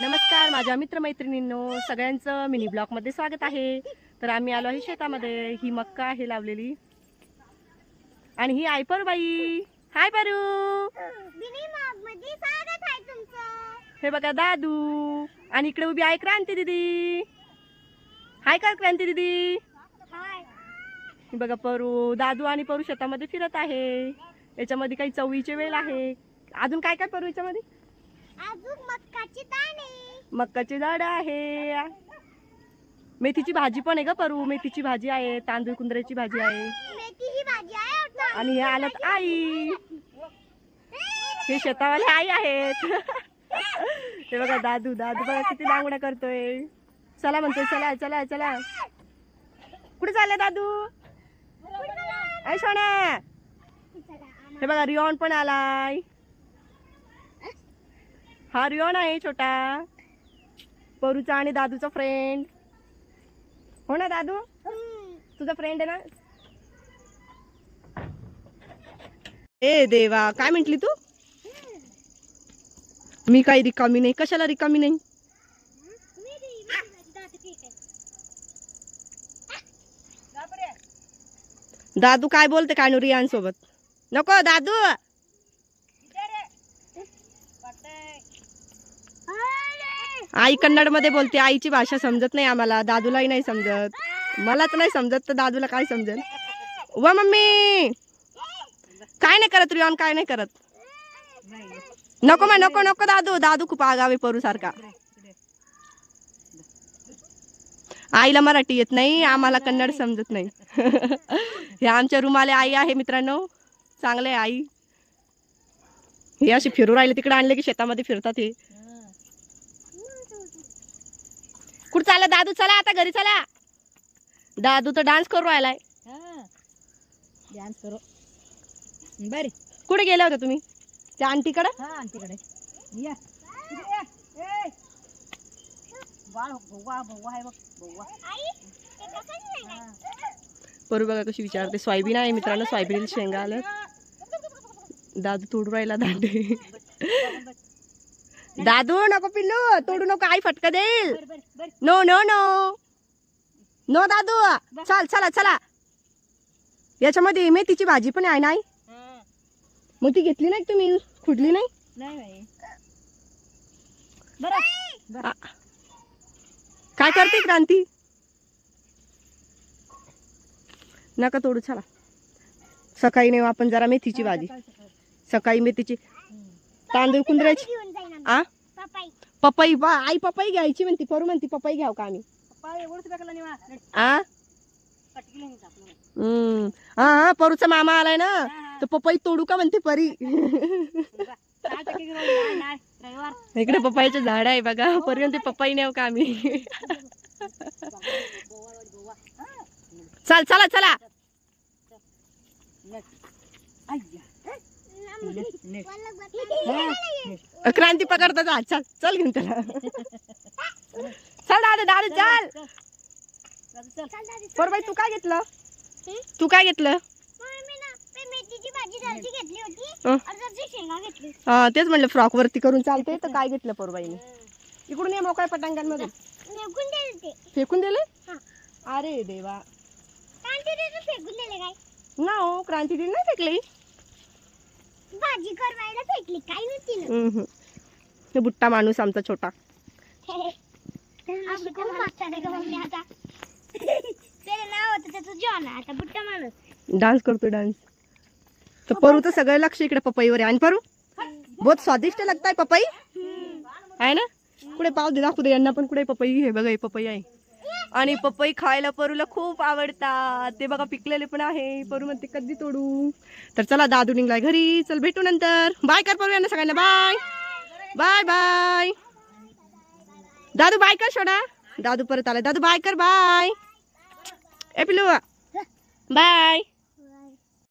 नमस्कार माझ्या मित्रमैत्रिणींनो. सगळ्यांचं मिनी ब्लॉकमध्ये स्वागत आहे. तर आम्ही आलो आहे शेतामध्ये. ही मक्का आहे लावलेली. आणि ही आई बाई हाय तुमचं. हे बघा दादू. आणि इकडे उभी आहे क्रांती दिदी. हाय का क्रांती दिदी? हे बघा परू. दादू आणि परू शेतामध्ये फिरत आहे. याच्यामध्ये काही चवळीचे वेल आहे. अजून काय काय परू याच्यामध्ये? अजून मक्काची दाणे. मक्काचे झाड आहे. मेथीची भाजी पण आहे ग परू. मेथीची भाजी आहे तांदूळ कुंदऱ्याची भाजी आहे. मेथी ही भाजी आहे होता आणि हे आलं आई. हे शेतावाले आई आहेत. ते बघा दादू दादू बघा किती लांगड्या करतोय. चला म्हणतोय चला चला चला. कुठे चालले दादू? आई सोन्या. हे बघा रिओन पण आलाय. हा रिओन आहे छोटा. परूचा आणि दादूचा फ्रेंड हो ना दादू? तुझा फ्रेंड आहे ना? ए देवा काय म्हंटली तू? मी काही रिकामी नाही. कशाला रिकामी नाही? दादू काय बोलते कानुरियांसोबत नको दादू! आई कन्नडमध्ये बोलते आईची भाषा समजत नाही आम्हाला दादूलाही नाही समजत. मलाच नाही समजत तर दादूला काय समजेल? व मम्मी! काय नाही करत रिवान काय नाही करत? नको मग नको नको दादू दादू खूप आगावे परू सारखा. आईला मराठी येत नाही आम्हाला कन्नड समजत नाही. हे आमच्या रुमाले आई आहे मित्रांनो. चांगले आहे आई. हे अशी फिरू राहिले तिकडे आणले की शेतामध्ये फिरतात हे. कुठं चालला? दादू चला आता घरी चला. दादू तर डान्स करू राहिलाय. डान्स करू. बरे. कुठे गेले होते तुम्ही? त्या आंटीकडे? हा तिकडे या. इकडे या. ए. बाळ भोवा भोवा आहे बघ भोवा हा. परू बघा कशी विचारते. सोयाबीन आहे मित्रांनो सोयाबीन शेंगा आलं दादू तोडू राहिला दांडे. दादू नको पिल्लू तोडू नको आई फटका देईल. No no no. नो दादू. चल चला चला. याच्यामध्ये मेथीची भाजी पण आहे नाही? हा. मग ती घेतली नाही तुम्ही? खुडली नाही? नाही काय करते क्रांती? नका तोडू चला. सकाळी नेऊ आपण जरा मेथीची भाजी. सकाळी, मेथीची. तांदूळ जाईन आ? पपाई. पपई बा आई पपई घ्यायची म्हणती परू म्हणती पपई घ्याव का आम्ही? आ. हम्म. हा हा परूचा मामा आलाय ना. तर पपई तोडू का म्हणते परी? इकडे पपईचं झाड आहे बघा परी म्हणते पपई नेव का आम्ही? हा. चल चला चला. क्रांती पकडता जा चल चल घेऊन त्याला चल दादा दादा चल चल. परबाई तू काय घेतलं? तू काय घेतलं होती हं. तेच म्हणलं फ्रॉक वरती करून चालते तर काय घेतलं परबाईने इकडून ये मोकळ्या पटांगणमध्ये फेकून दिले ते फेकून दिले हा. अरे देवा ना हो क्रांती दिली नाही फेकली भाजी करवायला फेकली काय नव्हती हम्म. बुट्टा माणूस आमचा छोटा. आपलं कोण मागचं नाही का मम्मी आता. त्याचं नाव होतं त्याचं जॉन आहे. आता बुट्टा माणूस. डान्स करतो डान्स तर परू तर सगळं लक्ष इकडे पपईवर आहे. आणि परू? बहुत स्वादिष्ट लगता है पपई आहे ना? कुठे पाव दे दाखवू दे. यांना पण कुठे पपई हे बघा हे पपई आहे. आणि पपई खायला परूला खूप आवडतात. ते बघा पिकलेले पण आहे. परू म्हणते कधी तोडू? तर चला दादू निघलाय घरी. चल भेटू नंतर. बाय कर परू यांना सगळ्यांना. बाय बाय बाय दादू बाय कर सोडा दादू परत आलाय दादू बाय कर बाय ए पिलू बाय